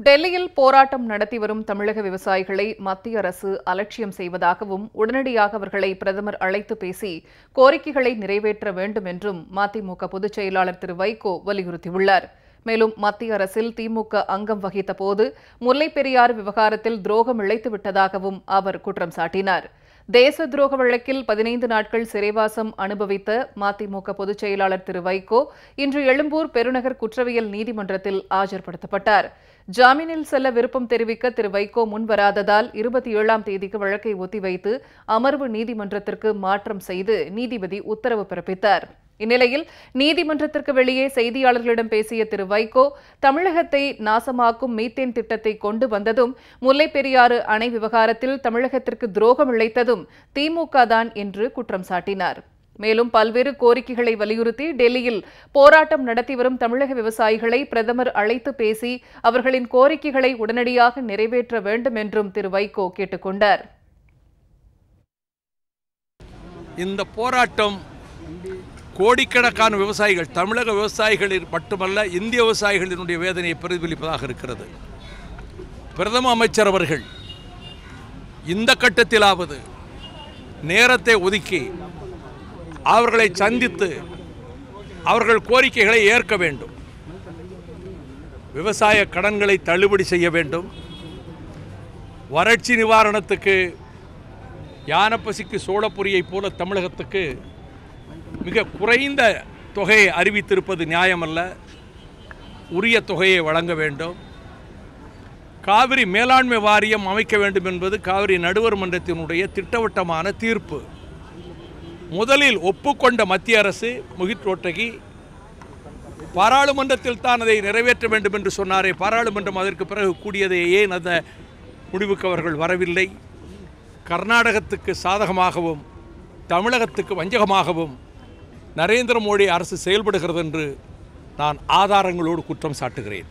டெல்லியில் போராட்டம் நடத்தி வரும் தமிழக விவசாயிகளை மத்திய அரசு அலட்சியம் செய்வதாகவும் உடனடியாக அவர்களை பிரதமர் அழைத்து பேசி கோரிக்கைகளை நிறைவேற்ற வேண்டும் என்றும் மதிமுக பொதுச் செயலாளர் திரு வைகோ வலியுறுத்தியுள்ளார். மேலும் மத்திய அரசில் திமுக அங்கம் வகித்த போது முல்லைப் பெரியார் விவகாரத்தில் துரோகம் இழைத்து விட்டதாகவும் அவர் குற்றம் சாட்டினார். தேச துரோக வழக்கில் பதினைந்து நாட்கள் சிறைவாசம் அனுபவித்த மதிமுக பொதுச் செயலாளர் திரு வைகோ இன்று எழும்பூர் பெருநகர் குற்றவியல் நீதிமன்றத்தில் ஆஜர்படுத்தப்பட்டார். ஜாமீனில் செல்ல விருப்பம் தெரிவிக்க திரு வைகோ முன்வராததால் இருபத்தி ஏழாம் தேதிக்கு வழக்கை ஒத்திவைத்து அமர்வு நீதிமன்றத்திற்கு மாற்றம் செய்து நீதிபதி உத்தரவு பிறப்பித்தார். இந்நிலையில் நீதிமன்றத்திற்கு வெளியே செய்தியாளர்களிடம் பேசிய திரு வைகோ தமிழகத்தை நாசமாக்கும் மீத்தேன் திட்டத்தை கொண்டு வந்ததும் முல்லைப் பெரியாறு அணை விவகாரத்தில் தமிழகத்திற்கு துரோகம் இழைத்ததும் திமுக தான் என்று குற்றம் சாட்டினார். மேலும் பல்வேறு கோரிக்கைகளை வலியுறுத்தி டெல்லியில் போராட்டம் நடத்தி வரும் தமிழக விவசாயிகளை பிரதமர் அழைத்து பேசி அவர்களின் கோரிக்கைகளை உடனடியாக நிறைவேற்ற வேண்டும் என்றும் திரு வைகோ கேட்டுக் கொண்டார். இந்த போராட்டம் கோடிக்கணக்கான விவசாயிகள் தமிழக விவசாயிகளில் மட்டுமல்ல இந்திய விவசாயிகளினுடைய வேதனையை பிரதிபலிப்பதாக இருக்கிறது. பிரதம அமைச்சர் அவர்கள் இந்த கட்டத்திலாவது நேரத்தை ஒதுக்கி அவர்களை சந்தித்து அவர்கள் கோரிக்கைகளை ஏற்க வேண்டும். விவசாய கடன்களை தள்ளுபடி செய்ய வேண்டும். வறட்சி நிவாரணத்துக்கு யானப்பசிக்கு சோழப்புரியை போல தமிழகத்துக்கு மிக குறைந்த தொகையை அறிவித்திருப்பது நியாயமல்ல. உரிய தொகையை வழங்க வேண்டும். காவிரி மேலாண்மை வாரியம் அமைக்க வேண்டும் என்பது காவிரி நடுவர் மன்றத்தினுடைய திட்டவட்டமான தீர்ப்பு. முதலில் ஒப்புக்கொண்ட மத்திய அரசு முகித் ரோட்டகி பாராளுமன்றத்தில் தான் அதை நிறைவேற்ற வேண்டும் என்று சொன்னாரே. பாராளுமன்றம் அதற்கு பிறகு கூடியதை ஏன் அந்த முடிவுக்கு அவர்கள் வரவில்லை? கர்நாடகத்துக்கு சாதகமாகவும் தமிழகத்துக்கு வஞ்சகமாகவும் நரேந்திர மோடி அரசு செயல்படுகிறது என்று நான் ஆதாரங்களோடு குற்றம் சாட்டுகிறேன்.